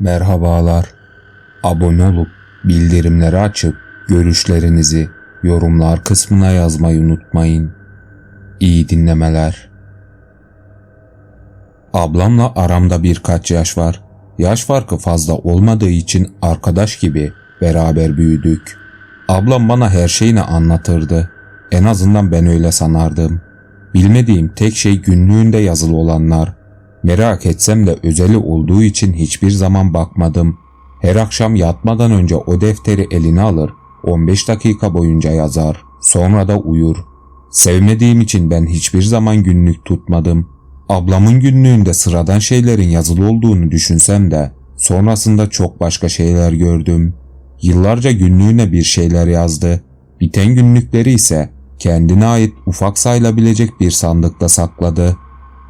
Merhabalar. Abone olup bildirimleri açıp görüşlerinizi yorumlar kısmına yazmayı unutmayın. İyi dinlemeler. Ablamla aramda birkaç yaş var. Yaş farkı fazla olmadığı için arkadaş gibi beraber büyüdük. Ablam bana her şeyini anlatırdı. En azından ben öyle sanardım. Bilmediğim tek şey günlüğünde yazılı olanlar. Merak etsem de özeli olduğu için hiçbir zaman bakmadım. Her akşam yatmadan önce o defteri eline alır, 15 dakika boyunca yazar, sonra da uyur. Sevmediğim için ben hiçbir zaman günlük tutmadım. Ablamın günlüğünde sıradan şeylerin yazılı olduğunu düşünsem de sonrasında çok başka şeyler gördüm. Yıllarca günlüğüne bir şeyler yazdı. Biten günlükleri ise kendine ait ufak sayılabilecek bir sandıkta sakladı.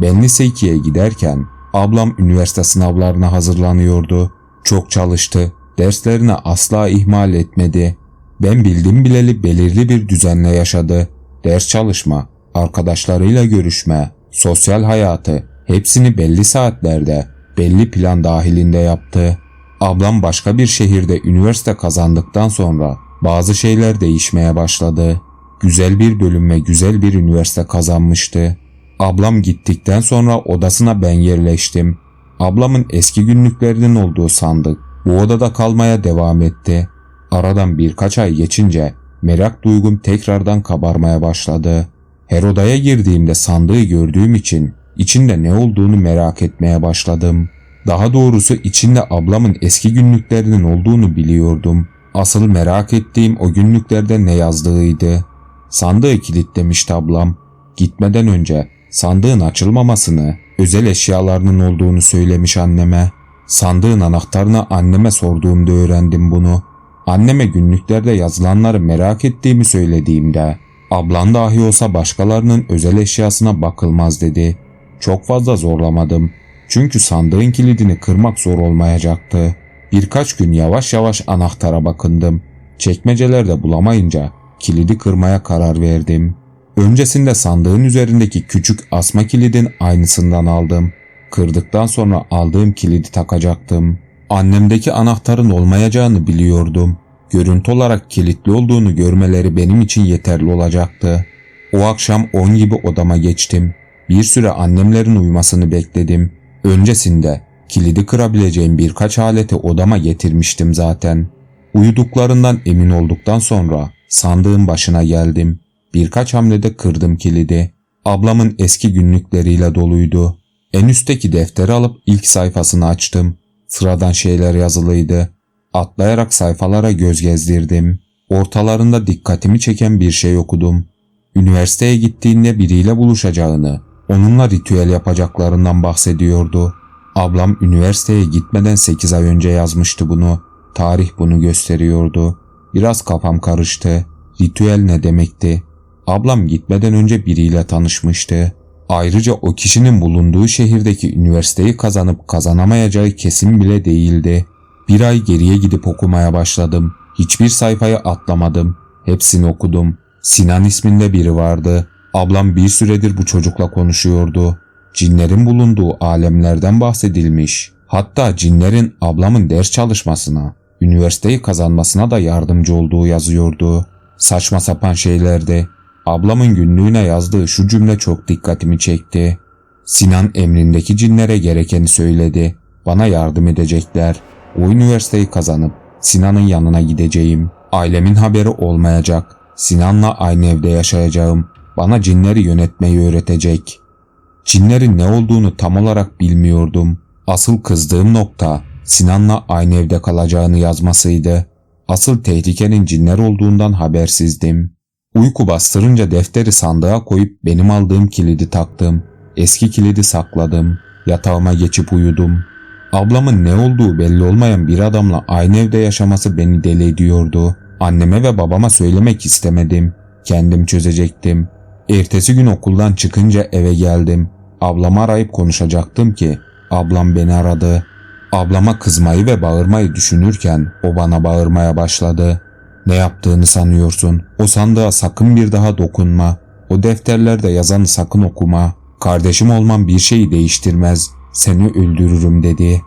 Ben lise 2'ye giderken ablam üniversite sınavlarına hazırlanıyordu. Çok çalıştı. Derslerini asla ihmal etmedi. Ben bildim bileli belirli bir düzenle yaşadı. Ders çalışma, arkadaşlarıyla görüşme, sosyal hayatı hepsini belli saatlerde, belli plan dahilinde yaptı. Ablam başka bir şehirde üniversite kazandıktan sonra bazı şeyler değişmeye başladı. Güzel bir bölüm ve güzel bir üniversite kazanmıştı. Ablam gittikten sonra odasına ben yerleştim. Ablamın eski günlüklerinin olduğu sandık bu odada kalmaya devam etti. Aradan birkaç ay geçince merak duygum tekrardan kabarmaya başladı. Her odaya girdiğimde sandığı gördüğüm için içinde ne olduğunu merak etmeye başladım. Daha doğrusu içinde ablamın eski günlüklerinin olduğunu biliyordum. Asıl merak ettiğim o günlüklerde ne yazdığıydı. Sandığı kilitlemişti ablam. Gitmeden önce sandığın açılmamasını, özel eşyalarının olduğunu söylemiş anneme. Sandığın anahtarını anneme sorduğumda öğrendim bunu. Anneme günlüklerde yazılanları merak ettiğimi söylediğimde, ablan dahi olsa başkalarının özel eşyasına bakılmaz dedi. Çok fazla zorlamadım. Çünkü sandığın kilidini kırmak zor olmayacaktı. Birkaç gün yavaş yavaş anahtara bakındım. Çekmecelerde bulamayınca kilidi kırmaya karar verdim. Öncesinde sandığın üzerindeki küçük asma kilidin aynısından aldım. Kırdıktan sonra aldığım kilidi takacaktım. Annemdeki anahtarın olmayacağını biliyordum. Görüntü olarak kilitli olduğunu görmeleri benim için yeterli olacaktı. O akşam 10 gibi odama geçtim. Bir süre annemlerin uyumasını bekledim. Öncesinde kilidi kırabileceğim birkaç aleti odama getirmiştim zaten. Uyuduklarından emin olduktan sonra sandığın başına geldim. Birkaç hamlede kırdım kilidi. Ablamın eski günlükleriyle doluydu. En üstteki defteri alıp ilk sayfasını açtım. Sıradan şeyler yazılıydı. Atlayarak sayfalara göz gezdirdim. Ortalarında dikkatimi çeken bir şey okudum. Üniversiteye gittiğinde biriyle buluşacağını, onunla ritüel yapacaklarından bahsediyordu. Ablam üniversiteye gitmeden 8 ay önce yazmıştı bunu. Tarih bunu gösteriyordu. Biraz kafam karıştı. Ritüel ne demekti? Ablam gitmeden önce biriyle tanışmıştı. Ayrıca o kişinin bulunduğu şehirdeki üniversiteyi kazanıp kazanamayacağı kesin bile değildi. Bir ay geriye gidip okumaya başladım. Hiçbir sayfayı atlamadım. Hepsini okudum. Sinan isminde biri vardı. Ablam bir süredir bu çocukla konuşuyordu. Cinlerin bulunduğu alemlerden bahsedilmiş. Hatta cinlerin ablamın ders çalışmasına, üniversiteyi kazanmasına da yardımcı olduğu yazıyordu. Saçma sapan şeylerdi. Ablamın günlüğüne yazdığı şu cümle çok dikkatimi çekti. Sinan emrindeki cinlere gerekeni söyledi. Bana yardım edecekler. O üniversiteyi kazanıp Sinan'ın yanına gideceğim. Ailemin haberi olmayacak. Sinan'la aynı evde yaşayacağım. Bana cinleri yönetmeyi öğretecek. Cinlerin ne olduğunu tam olarak bilmiyordum. Asıl kızdığım nokta Sinan'la aynı evde kalacağını yazmasıydı. Asıl tehlikenin cinler olduğundan habersizdim. Uyku bastırınca defteri sandığa koyup benim aldığım kilidi taktım. Eski kilidi sakladım. Yatağıma geçip uyudum. Ablamın ne olduğu belli olmayan bir adamla aynı evde yaşaması beni deli ediyordu. Anneme ve babama söylemek istemedim. Kendim çözecektim. Ertesi gün okuldan çıkınca eve geldim. Ablamı arayıp konuşacaktım ki ablam beni aradı. Ablama kızmayı ve bağırmayı düşünürken o bana bağırmaya başladı. Ne yaptığını sanıyorsun? O sandığa sakın bir daha dokunma. O defterlerde yazanı sakın okuma. Kardeşim olman bir şeyi değiştirmez. Seni öldürürüm dedi.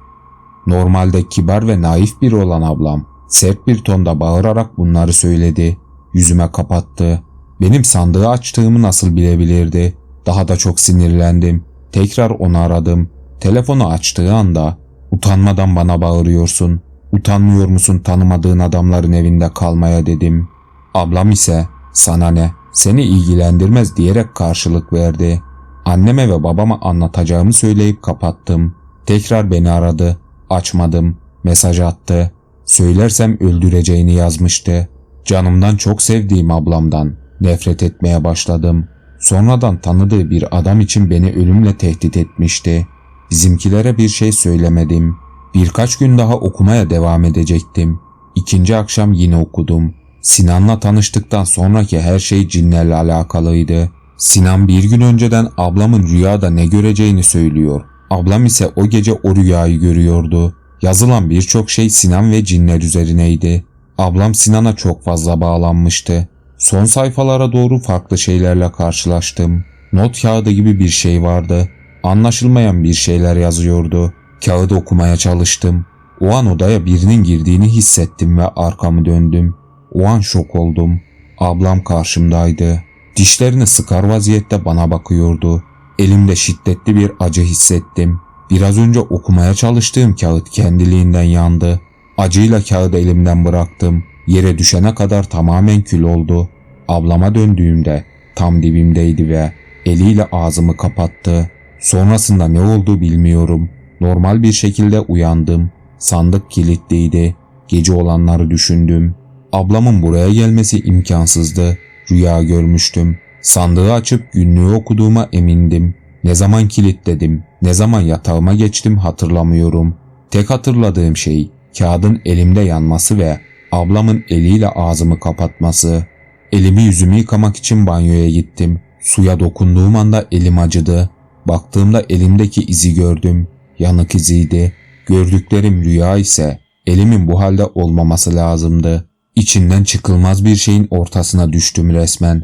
Normalde kibar ve naif biri olan ablam sert bir tonda bağırarak bunları söyledi. Yüzüme kapattı. Benim sandığı açtığımı nasıl bilebilirdi? Daha da çok sinirlendim. Tekrar onu aradım. Telefonu açtığı anda utanmadan bana bağırıyorsun. Utanmıyor musun tanımadığın adamların evinde kalmaya dedim. Ablam ise sana ne seni ilgilendirmez diyerek karşılık verdi. Anneme ve babama anlatacağımı söyleyip kapattım. Tekrar beni aradı. Açmadım. Mesaj attı. Söylersem öldüreceğini yazmıştı. Canımdan çok sevdiğim ablamdan nefret etmeye başladım. Sonradan tanıdığı bir adam için beni ölümle tehdit etmişti. Bizimkilere bir şey söylemedim. Birkaç gün daha okumaya devam edecektim. İkinci akşam yine okudum. Sinan'la tanıştıktan sonraki her şey cinlerle alakalıydı. Sinan bir gün önceden ablamın rüyada ne göreceğini söylüyor. Ablam ise o gece o rüyayı görüyordu. Yazılan birçok şey Sinan ve cinler üzerineydi. Ablam Sinan'a çok fazla bağlanmıştı. Son sayfalara doğru farklı şeylerle karşılaştım. Not kağıdı gibi bir şey vardı. Anlaşılmayan bir şeyler yazıyordu. Kağıdı okumaya çalıştım. O an odaya birinin girdiğini hissettim ve arkamı döndüm. O an şok oldum. Ablam karşımdaydı. Dişlerini sıkar vaziyette bana bakıyordu. Elimde şiddetli bir acı hissettim. Biraz önce okumaya çalıştığım kağıt kendiliğinden yandı. Acıyla kağıdı elimden bıraktım. Yere düşene kadar tamamen kül oldu. Ablama döndüğümde tam dibimdeydi ve eliyle ağzımı kapattı. Sonrasında ne oldu bilmiyorum. Normal bir şekilde uyandım. Sandık kilitliydi. Gece olanları düşündüm. Ablamın buraya gelmesi imkansızdı. Rüya görmüştüm. Sandığı açıp günlüğü okuduğuma emindim. Ne zaman kilitledim, ne zaman yatağıma geçtim hatırlamıyorum. Tek hatırladığım şey kağıdın elimde yanması ve ablamın eliyle ağzımı kapatması. Elimi yüzümü yıkamak için banyoya gittim. Suya dokunduğum anda elim acıdı. Baktığımda elimdeki izi gördüm. Yanık iziydi. Gördüklerim rüya ise elimin bu halde olmaması lazımdı. İçinden çıkılmaz bir şeyin ortasına düştüm resmen.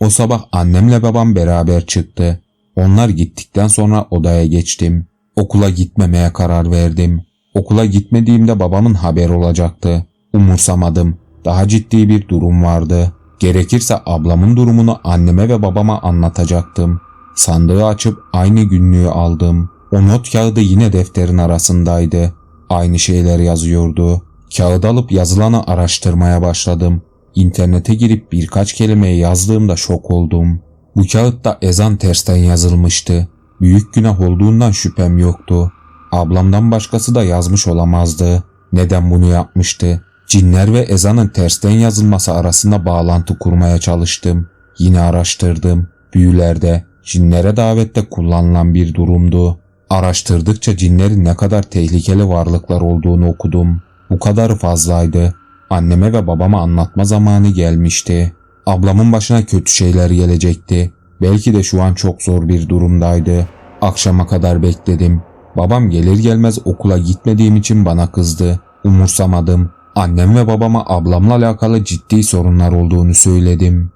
O sabah annemle babam beraber çıktı. Onlar gittikten sonra odaya geçtim. Okula gitmemeye karar verdim. Okula gitmediğimde babamın haber olacaktı. Umursamadım. Daha ciddi bir durum vardı. Gerekirse ablamın durumunu anneme ve babama anlatacaktım. Sandığı açıp aynı günlüğü aldım. O not kağıdı yine defterin arasındaydı. Aynı şeyler yazıyordu. Kağıt alıp yazılanı araştırmaya başladım. İnternete girip birkaç kelimeyi yazdığımda şok oldum. Bu kağıtta ezan tersten yazılmıştı. Büyük günah olduğundan şüphem yoktu. Ablamdan başkası da yazmış olamazdı. Neden bunu yapmıştı? Cinler ve ezanın tersten yazılması arasında bağlantı kurmaya çalıştım. Yine araştırdım. Büyülerde, cinlere davette kullanılan bir durumdu. Araştırdıkça cinlerin ne kadar tehlikeli varlıklar olduğunu okudum. Bu kadarı fazlaydı. Anneme ve babama anlatma zamanı gelmişti. Ablamın başına kötü şeyler gelecekti. Belki de şu an çok zor bir durumdaydı. Akşama kadar bekledim. Babam gelir gelmez okula gitmediğim için bana kızdı. Umursamadım. Annem ve babama ablamla alakalı ciddi sorunlar olduğunu söyledim.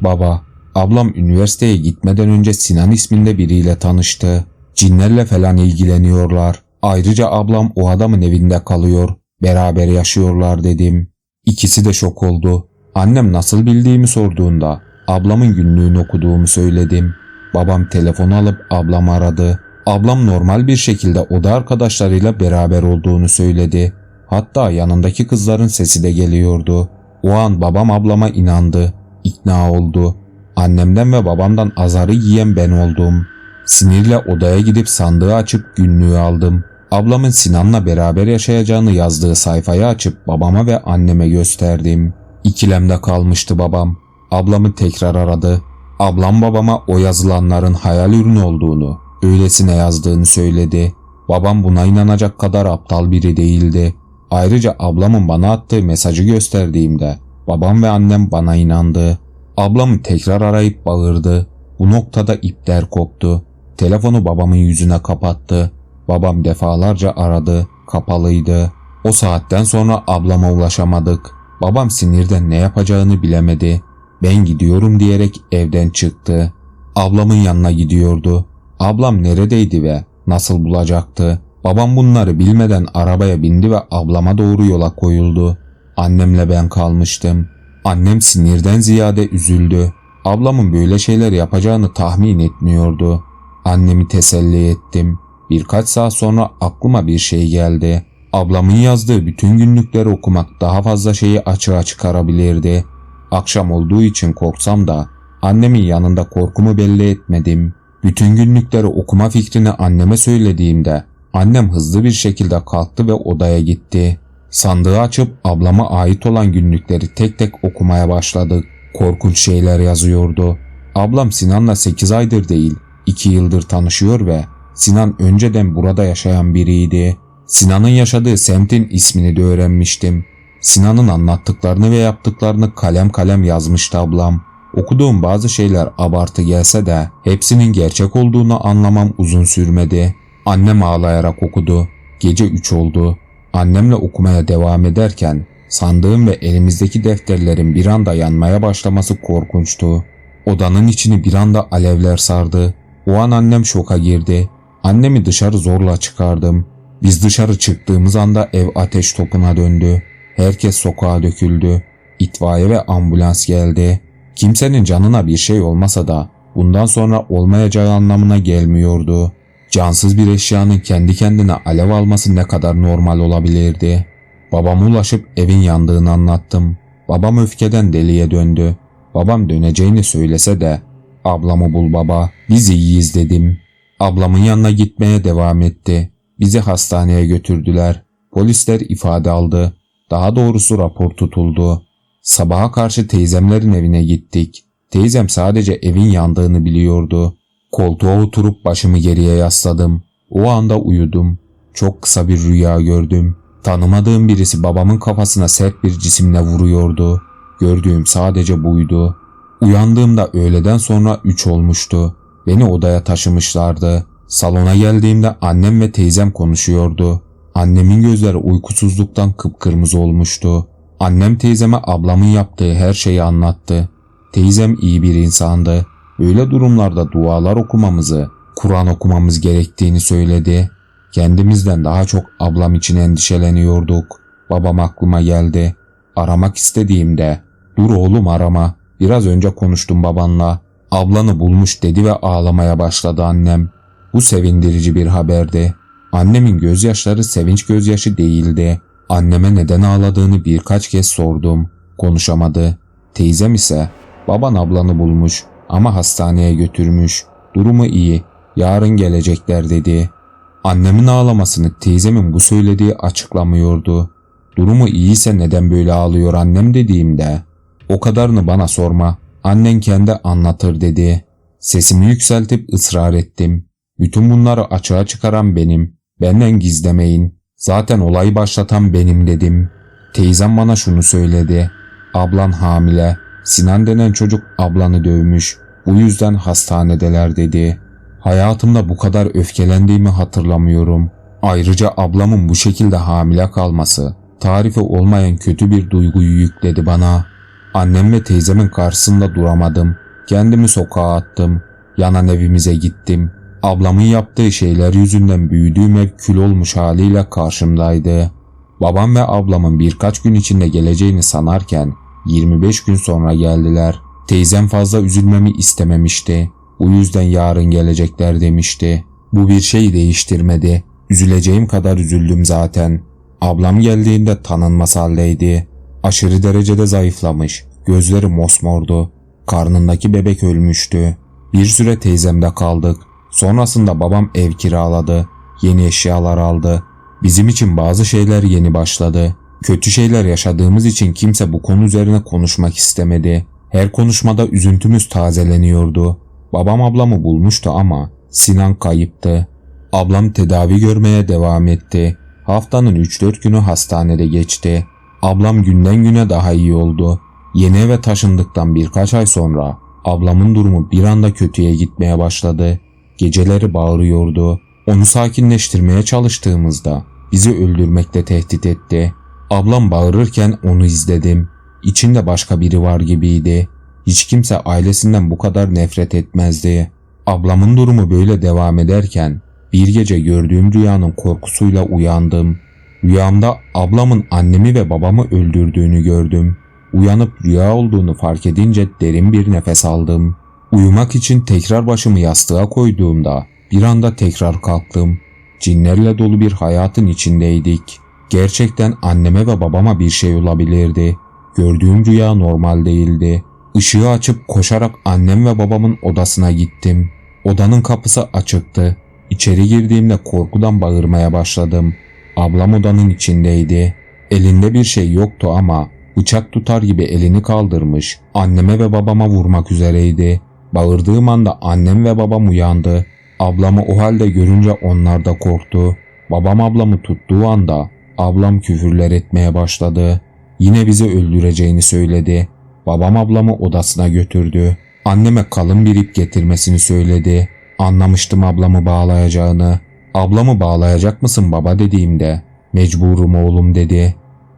Baba, ablam üniversiteye gitmeden önce Sinan isminde biriyle tanıştı. Cinlerle falan ilgileniyorlar. Ayrıca ablam o adamın evinde kalıyor. Beraber yaşıyorlar dedim. İkisi de şok oldu. Annem nasıl bildiğimi sorduğunda ablamın günlüğünü okuduğumu söyledim. Babam telefonu alıp ablam aradı. Ablam normal bir şekilde oda arkadaşlarıyla beraber olduğunu söyledi. Hatta yanındaki kızların sesi de geliyordu. O an babam ablama inandı. ikna oldu. Annemden ve babamdan azarı yiyen ben oldum. Sinirle odaya gidip sandığı açıp günlüğü aldım. Ablamın Sinan'la beraber yaşayacağını yazdığı sayfayı açıp babama ve anneme gösterdim. İkilemde kalmıştı babam. Ablamı tekrar aradı. Ablam babama o yazılanların hayal ürünü olduğunu, öylesine yazdığını söyledi. Babam buna inanacak kadar aptal biri değildi. Ayrıca ablamın bana attığı mesajı gösterdiğimde babam ve annem bana inandı. Ablamı tekrar arayıp bağırdı. Bu noktada ipler koptu. Telefonu babamın yüzüne kapattı. Babam defalarca aradı. Kapalıydı. O saatten sonra ablama ulaşamadık. Babam sinirden ne yapacağını bilemedi. Ben gidiyorum diyerek evden çıktı. Ablamın yanına gidiyordu. Ablam neredeydi ve nasıl bulacaktı? Babam bunları bilmeden arabaya bindi ve ablama doğru yola koyuldu. Annemle ben kalmıştım. Annem sinirden ziyade üzüldü. Ablamın böyle şeyler yapacağını tahmin etmiyordu. Annemi teselli ettim. Birkaç saat sonra aklıma bir şey geldi. Ablamın yazdığı bütün günlükleri okumak daha fazla şeyi açığa çıkarabilirdi. Akşam olduğu için korksam da annemin yanında korkumu belli etmedim. Bütün günlükleri okuma fikrini anneme söylediğimde annem hızlı bir şekilde kalktı ve odaya gitti. Sandığı açıp ablama ait olan günlükleri tek tek okumaya başladık. Korkunç şeyler yazıyordu. Ablam Sinan'la 8 aydır değil 2 yıldır tanışıyor ve Sinan önceden burada yaşayan biriydi. Sinan'ın yaşadığı semtin ismini de öğrenmiştim. Sinan'ın anlattıklarını ve yaptıklarını kalem kalem yazmıştı ablam. Okuduğum bazı şeyler abartı gelse de hepsinin gerçek olduğunu anlamam uzun sürmedi. Annem ağlayarak okudu. Gece 3 oldu. Annemle okumaya devam ederken sandığım ve elimizdeki defterlerin bir anda yanmaya başlaması korkunçtu. Odanın içini bir anda alevler sardı. O an annem şoka girdi. Annemi dışarı zorla çıkardım. Biz dışarı çıktığımız anda ev ateş topuna döndü. Herkes sokağa döküldü. İtfaiye ve ambulans geldi. Kimsenin canına bir şey olmasa da bundan sonra olmayacağı anlamına gelmiyordu. Cansız bir eşyanın kendi kendine alev alması ne kadar normal olabilirdi. Babama ulaşıp evin yandığını anlattım. Babam öfkeden deliye döndü. Babam döneceğini söylese de ablamı bul baba biz iyiyiz dedim. Ablamın yanına gitmeye devam etti. Bizi hastaneye götürdüler. Polisler ifade aldı. Daha doğrusu rapor tutuldu. Sabaha karşı teyzemlerin evine gittik. Teyzem sadece evin yandığını biliyordu. Koltuğa oturup başımı geriye yasladım. O anda uyudum. Çok kısa bir rüya gördüm. Tanımadığım birisi babamın kafasına sert bir cisimle vuruyordu. Gördüğüm sadece buydu. Uyandığımda öğleden sonra 3 olmuştu. Beni odaya taşımışlardı. Salona geldiğimde annem ve teyzem konuşuyordu. Annemin gözleri uykusuzluktan kıpkırmızı olmuştu. Annem teyzeme ablamın yaptığı her şeyi anlattı. Teyzem iyi bir insandı. Böyle durumlarda dualar okumamızı, Kur'an okumamız gerektiğini söyledi. Kendimizden daha çok ablam için endişeleniyorduk. Babam aklıma geldi. Aramak istediğimde, ''Dur oğlum arama, biraz önce konuştum babanla. Ablanı bulmuş.'' dedi ve ağlamaya başladı annem. Bu sevindirici bir haberdi. Annemin gözyaşları sevinç gözyaşı değildi. Anneme neden ağladığını birkaç kez sordum. Konuşamadı. Teyzem ise baban ablanı bulmuş ama hastaneye götürmüş. Durumu iyi. Yarın gelecekler dedi. Annemin ağlamasını teyzemin bu söylediği açıklamıyordu. Durumu iyiyse neden böyle ağlıyor annem dediğimde o kadarını bana sorma. Annen kendi anlatır dedi. Sesimi yükseltip ısrar ettim. Bütün bunları açığa çıkaran benim. Benden gizlemeyin. Zaten olayı başlatan benim dedim. Teyzem bana şunu söyledi. Ablan hamile. Sinan denen çocuk ablanı dövmüş. Bu yüzden hastanedeler dedi. Hayatımda bu kadar öfkelendiğimi hatırlamıyorum. Ayrıca ablamın bu şekilde hamile kalması tarifi olmayan kötü bir duyguyu yükledi bana. Annem ve teyzemin karşısında duramadım. Kendimi sokağa attım. Yanan evimize gittim. Ablamın yaptığı şeyler yüzünden büyüdüğüm ev kül olmuş haliyle karşımdaydı. Babam ve ablamın birkaç gün içinde geleceğini sanarken 25 gün sonra geldiler. Teyzem fazla üzülmemi istememişti. Bu yüzden yarın gelecekler demişti. Bu bir şey değiştirmedi. Üzüleceğim kadar üzüldüm zaten. Ablam geldiğinde tanınmaz haldeydi. Aşırı derecede zayıflamış. Gözleri mosmordu. Karnındaki bebek ölmüştü. Bir süre teyzemde kaldık. Sonrasında babam ev kiraladı. Yeni eşyalar aldı. Bizim için bazı şeyler yeni başladı. Kötü şeyler yaşadığımız için kimse bu konu üzerine konuşmak istemedi. Her konuşmada üzüntümüz tazeleniyordu. Babam ablamı bulmuştu ama Sinan kayıptı. Ablam tedavi görmeye devam etti. Haftanın 3-4 günü hastanede geçti. Ablam günden güne daha iyi oldu. Yeni eve taşındıktan birkaç ay sonra ablamın durumu bir anda kötüye gitmeye başladı. Geceleri bağırıyordu. Onu sakinleştirmeye çalıştığımızda bizi öldürmekle tehdit etti. Ablam bağırırken onu izledim. İçinde başka biri var gibiydi. Hiç kimse ailesinden bu kadar nefret etmezdi. Ablamın durumu böyle devam ederken Bir gece gördüğüm rüyanın korkusuyla uyandım. Rüyamda ablamın annemi ve babamı öldürdüğünü gördüm. Uyanıp rüya olduğunu fark edince derin bir nefes aldım. Uyumak için tekrar başımı yastığa koyduğumda bir anda tekrar kalktım. Cinlerle dolu bir hayatın içindeydik. Gerçekten anneme ve babama bir şey olabilirdi. Gördüğüm rüya normal değildi. Işığı açıp koşarak annem ve babamın odasına gittim. Odanın kapısı açıktı. İçeri girdiğimde korkudan bağırmaya başladım. Ablam odanın içindeydi. Elinde bir şey yoktu ama bıçak tutar gibi elini kaldırmış. Anneme ve babama vurmak üzereydi. Bağırdığım anda annem ve babam uyandı. Ablamı o halde görünce onlar da korktu. Babam ablamı tuttuğu anda ablam küfürler etmeye başladı. Yine bizi öldüreceğini söyledi. Babam ablamı odasına götürdü. Anneme kalın bir ip getirmesini söyledi. Anlamıştım ablamı bağlayacağını. Ablamı bağlayacak mısın baba dediğimde mecburum oğlum dedi.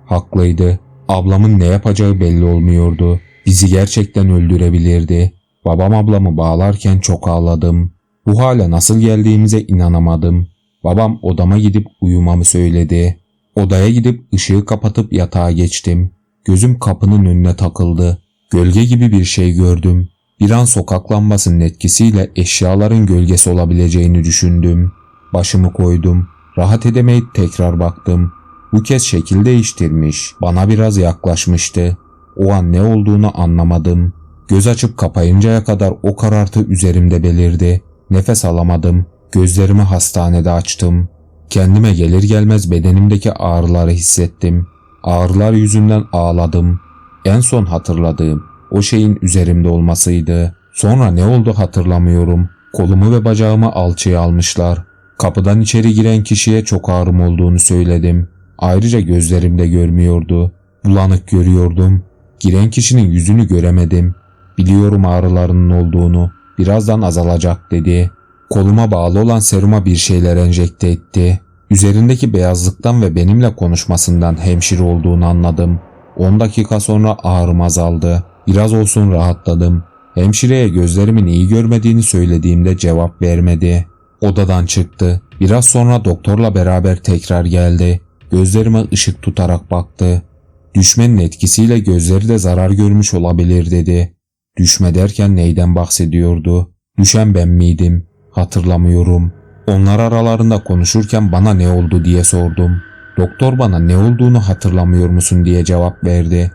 Haklıydı. Ablamın ne yapacağı belli olmuyordu. Bizi gerçekten öldürebilirdi. Babam ablamı bağlarken çok ağladım. Bu hale nasıl geldiğimize inanamadım. Babam odama gidip uyumamı söyledi. Odaya gidip ışığı kapatıp yatağa geçtim. Gözüm kapının önüne takıldı. Gölge gibi bir şey gördüm. Bir an sokak lambasının etkisiyle eşyaların gölgesi olabileceğini düşündüm. Başımı koydum. Rahat edemeyip tekrar baktım. Bu kez şekil değiştirmiş. Bana biraz yaklaşmıştı. O an ne olduğunu anlamadım. Göz açıp kapayıncaya kadar o karartı üzerimde belirdi. Nefes alamadım. Gözlerimi hastanede açtım. Kendime gelir gelmez bedenimdeki ağrıları hissettim. Ağrılar yüzünden ağladım. En son hatırladığım o şeyin üzerimde olmasıydı. Sonra ne oldu hatırlamıyorum. Kolumu ve bacağımı alçıya almışlar. Kapıdan içeri giren kişiye çok ağrım olduğunu söyledim. Ayrıca gözlerimde görmüyordu. Bulanık görüyordum. Giren kişinin yüzünü göremedim. Biliyorum ağrılarının olduğunu. Birazdan azalacak dedi. Koluma bağlı olan seruma bir şeyler enjekte etti. Üzerindeki beyazlıktan ve benimle konuşmasından hemşire olduğunu anladım. 10 dakika sonra ağrım azaldı. Biraz olsun rahatladım. Hemşireye gözlerimin iyi görmediğini söylediğimde cevap vermedi. Odadan çıktı. Biraz sonra doktorla beraber tekrar geldi. Gözlerime ışık tutarak baktı. Düşmenin etkisiyle gözleri de zarar görmüş olabilir dedi. Düşme derken neyden bahsediyordu? Düşen ben miydim? Hatırlamıyorum. Onlar aralarında konuşurken bana ne oldu diye sordum. Doktor bana ne olduğunu hatırlamıyor musun diye cevap verdi.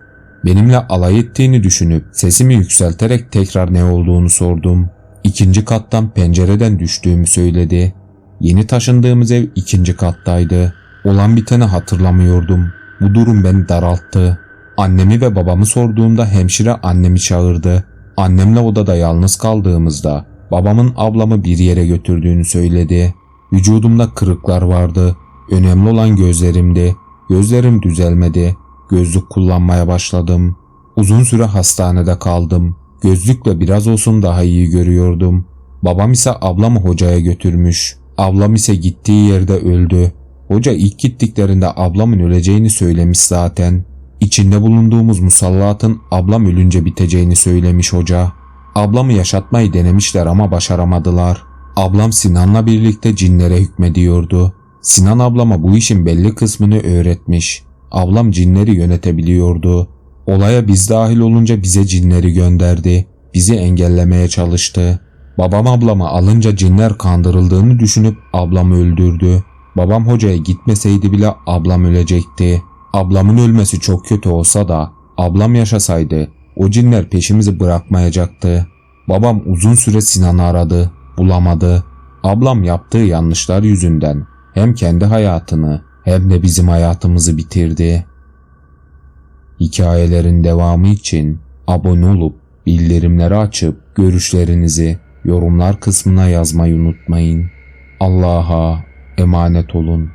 Benimle alay ettiğini düşünüp sesimi yükselterek tekrar ne olduğunu sordum. İkinci kattan pencereden düştüğümü söyledi. Yeni taşındığımız ev ikinci kattaydı. Olan biteni hatırlamıyordum. Bu durum beni daralttı. Annemi ve babamı sorduğumda hemşire annemi çağırdı. Annemle odada yalnız kaldığımızda babamın ablamı bir yere götürdüğünü söyledi. Vücudumda kırıklar vardı. Önemli olan gözlerimdi. Gözlerim düzelmedi. Gözlük kullanmaya başladım. Uzun süre hastanede kaldım. Gözlükle biraz olsun daha iyi görüyordum. Babam ise ablamı hocaya götürmüş. Ablam ise gittiği yerde öldü. Hoca ilk gittiklerinde ablamın öleceğini söylemiş zaten. İçinde bulunduğumuz musallatın ablam ölünce biteceğini söylemiş hoca. Ablamı yaşatmayı denemişler ama başaramadılar. Ablam Sinan'la birlikte cinlere hükmediyordu. Sinan ablama bu işin belli kısmını öğretmiş. Ablam cinleri yönetebiliyordu. Olaya biz dahil olunca bize cinleri gönderdi. Bizi engellemeye çalıştı. Babam ablamı alınca cinler kandırıldığını düşünüp ablamı öldürdü. Babam hocaya gitmeseydi bile ablam ölecekti. Ablamın ölmesi çok kötü olsa da ablam yaşasaydı o cinler peşimizi bırakmayacaktı. Babam uzun süre Sinan'ı aradı, bulamadı. Ablam yaptığı yanlışlar yüzünden hem kendi hayatını hem de bizim hayatımızı bitirdi. Hikayelerin devamı için abone olup bildirimleri açıp görüşlerinizi yorumlar kısmına yazmayı unutmayın. Allah'a emanet olun.